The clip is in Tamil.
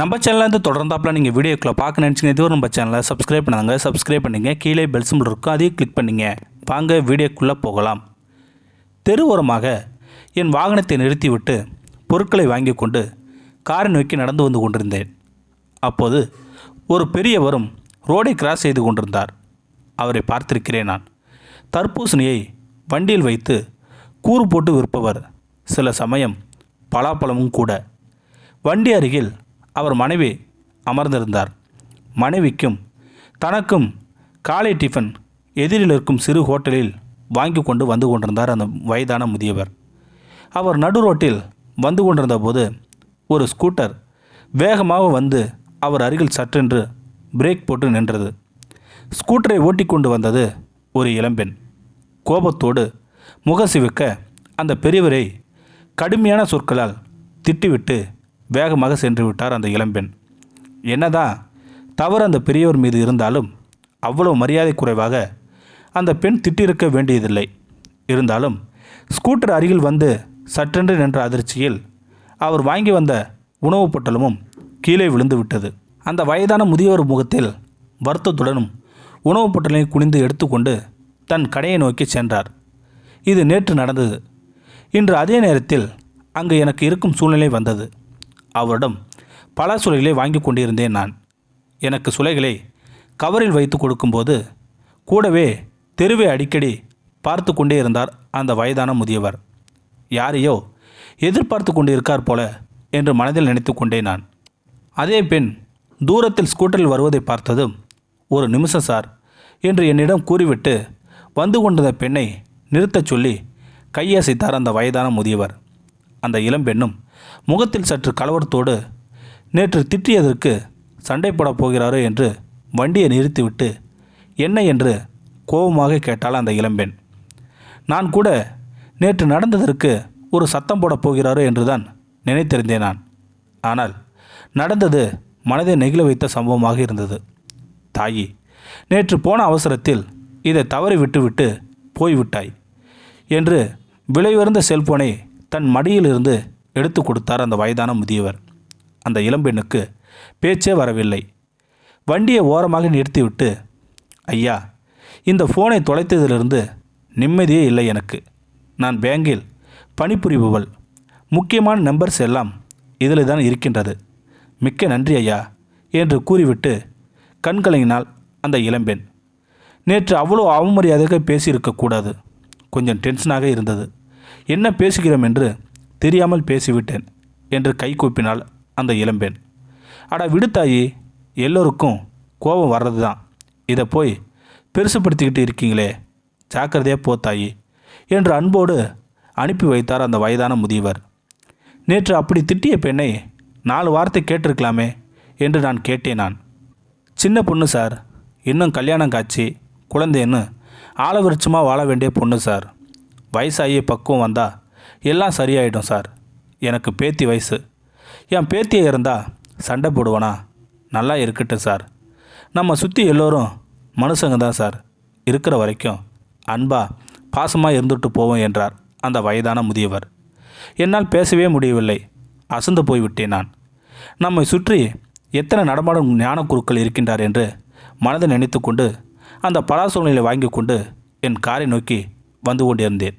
நம்ம சேனலில் இருந்து தொடர்ந்தாப்பில் நீங்கள் வீடியோக்களை பார்க்க நினச்சிங்க இதுவரை நம்ம சேனலை சப்ஸ்கிரைப் பண்ணாங்க சப்ஸ்கிரைப் பண்ணிங்க. கீழே பெல் சிம்பிள் இருக்கும். அதையும் கிளிக் பண்ணிங்க. வாங்க வீடியோக்குள்ளே போகலாம். தெருவோரமாக என் வாகனத்தை நிறுத்திவிட்டு பொருட்களை வாங்கி கொண்டு காரை நோக்கி நடந்து வந்து கொண்டிருந்தேன். அப்போது ஒரு பெரியவரும் ரோடை கிராஸ் செய்து கொண்டிருந்தார். அவரை பார்த்திருக்கிறேன் நான். தர்பூசணியை வண்டியில் வைத்து கூறு போட்டு விற்பவர். சில சமயம் பலாப்பழமும் கூட. வண்டி அருகில் அவர் மனைவி அமர்ந்திருந்தார். மனைவிக்கும் தனக்கும் காலை டிஃபன் எதிரில் இருக்கும் சிறு ஹோட்டலில் வாங்கி கொண்டு வந்து கொண்டிருந்தார் அந்த வயதான முதியவர். அவர் நடு ரோட்டில் வந்து கொண்டிருந்த போது ஒரு ஸ்கூட்டர் வேகமாக வந்து அவர் அருகில் சற்றென்று பிரேக் போட்டு நின்றது. ஸ்கூட்டரை ஓட்டி கொண்டு வந்தது ஒரு இளம்பெண். கோபத்தோடு முகசிவிக்க அந்த பெரியவரை கடுமையான சொற்களால் திட்டிவிட்டு வேகமாக சென்று விட்டார் அந்த இளம்பெண். என்னதான் தவறு அந்த பெரியவர் மீது இருந்தாலும் அவ்வளவு மரியாதை குறைவாக அந்த பெண் திட்டிருக்க வேண்டியதில்லை. இருந்தாலும் ஸ்கூட்டர் அருகில் வந்து சற்றென்று நின்ற அதிர்ச்சியில் அவர் வாங்கி வந்த உணவுப் பொட்டலமும் கீழே விழுந்து விட்டது அந்த வயதான முதியவர் முகத்தில் வருத்தத்துடனும் உணவுப் பொட்டலை குனிந்து எடுத்துக்கொண்டு தன் கடையை நோக்கி சென்றார். இது நேற்று நடந்தது. இன்று அதே நேரத்தில் அங்கு எனக்கு இருக்கும் சூழ்நிலை வந்தது. அவரிடம் பல சுளைகளை வாங்கி கொண்டிருந்தேன் நான். எனக்கு சுளைகளை கவரில் வைத்து கொடுக்கும்போது கூடவே தெருவை அடிக்கடி பார்த்து கொண்டே இருந்தார் அந்த வயதான முதியவர். யாரையோ எதிர்பார்த்து கொண்டு இருக்கார் போல என்று மனதில் நினைத்து கொண்டே நான். அதே பெண் தூரத்தில் ஸ்கூட்டரில் வருவதை பார்த்ததும் ஒரு நிமிஷம் சார் என்று என்னிடம் கூறிவிட்டு வந்து கொண்டிருந்த பெண்ணை நிறுத்தச் சொல்லி கையசைத்தார் அந்த வயதான முதியவர். அந்த இளம்பெண்ணும் முகத்தில் சற்று கலவரத்தோடு நேற்று திட்டியதற்கு சண்டை போடப் போகிறாரோ என்று வண்டியை நிறுத்திவிட்டு என்ன என்று கோபமாக கேட்டாள் அந்த இளம்பெண். நான் கூட நேற்று நடந்ததற்கு ஒரு சத்தம் போடப் போகிறாரோ என்றுதான் நினைத்திருந்தேன் நான். ஆனால் நடந்தது மனதை நெகிழ வைத்த சம்பவமாக இருந்தது. தாயி நேற்று போன அவசரத்தில் இதை தவறி விட்டுவிட்டு போய்விட்டாய் என்று விலையுயர்ந்த செல்போனை தன் மடியிலிருந்து எடுத்து கொடுத்தார் அந்த வயதான முதியவர். அந்த இளம்பெண்ணுக்கு பேச்சே வரவில்லை. வண்டியை ஓரமாக நிறுத்திவிட்டு ஐயா இந்த ஃபோனை தொலைத்ததிலிருந்து நிம்மதியே இல்லை எனக்கு. நான் பேங்கில் பணிபுரிபவள். முக்கியமான நம்பர்ஸ் எல்லாம் இதில் தான் இருக்கின்றது. மிக்க நன்றி ஐயா என்று கூறிவிட்டு கண்கலங்கினால் அந்த இளம்பெண். நேற்று அவ்வளோ அவமரியாதையாக பேசியிருக்கக்கூடாது கொஞ்சம் டென்ஷனாக இருந்தது. என்ன பேசுகிறோம்? என்று தெரியாமல் பேசிவிட்டேன் என்று கை கூப்பினாள் அந்த இளம்பெண். அட விடுத்தாயி எல்லோருக்கும் கோபம் வர்றது தான் இதை போய் பெருசுப்படுத்திக்கிட்டு இருக்கீங்களே ஜாக்கிரதையாக போத்தாயி என்று அன்போடு அனுப்பி வைத்தார் அந்த வயதான முதியவர். நேற்று அப்படி திட்டிய பெண்ணை நாலு வார்த்தை கேட்டிருக்கலாமே என்று நான் கேட்டேன் நான். சின்ன பொண்ணு சார் இன்னும் கல்யாணம் காட்சி குழந்தைன்னு ஆலவிருட்சமாக வாழ வேண்டிய பொண்ணு சார். வயசாகி பக்குவம் வந்தால் எல்லாம் சரியாயிடும் சார். எனக்கு பேத்தி வயசு. என் பேத்தியை இருந்தால் சண்டை போடுவானா? நல்லா இருக்கட்டும் சார். நம்ம சுற்றி எல்லோரும் மனுஷங்க தான் சார். இருக்கிற வரைக்கும் அன்பா பாசமாக இருந்துட்டு போவோம் என்றார் அந்த வயதான முதியவர். என்னால் பேசவே முடியவில்லை. அசந்து போய்விட்டேன் நான். நம்மை சுற்றி எத்தனை நடமாடும் ஞான குருக்கள் இருக்கின்றார் என்று மனதை நினைத்து கொண்டு அந்த பலாசோலையை வாங்கி கொண்டு என் காரை நோக்கி வந்து கொண்டிருந்தேன்.